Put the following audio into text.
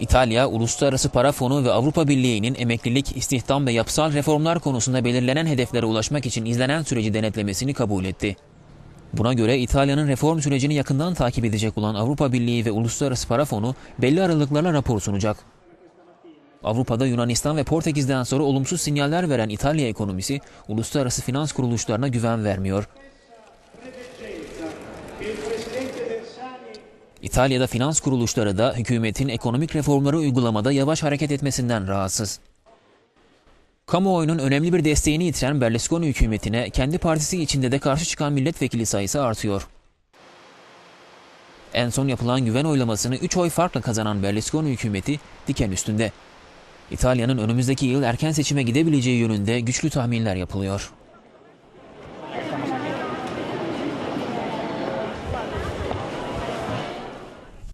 İtalya, Uluslararası Para Fonu ve Avrupa Birliği'nin emeklilik, istihdam ve yapısal reformlar konusunda belirlenen hedeflere ulaşmak için izlenen süreci denetlemesini kabul etti. Buna göre İtalya'nın reform sürecini yakından takip edecek olan Avrupa Birliği ve Uluslararası Para Fonu belli aralıklarla rapor sunacak. Avrupa'da Yunanistan ve Portekiz'den sonra olumsuz sinyaller veren İtalya ekonomisi uluslararası finans kuruluşlarına güven vermiyor. İtalya'da finans kuruluşları da hükümetin ekonomik reformları uygulamada yavaş hareket etmesinden rahatsız. Kamuoyunun önemli bir desteğini yitiren Berlusconi hükümetine kendi partisi içinde de karşı çıkan milletvekili sayısı artıyor. En son yapılan güven oylamasını 3 oy farkla kazanan Berlusconi hükümeti diken üstünde. İtalya'nın önümüzdeki yıl erken seçime gidebileceği yönünde güçlü tahminler yapılıyor.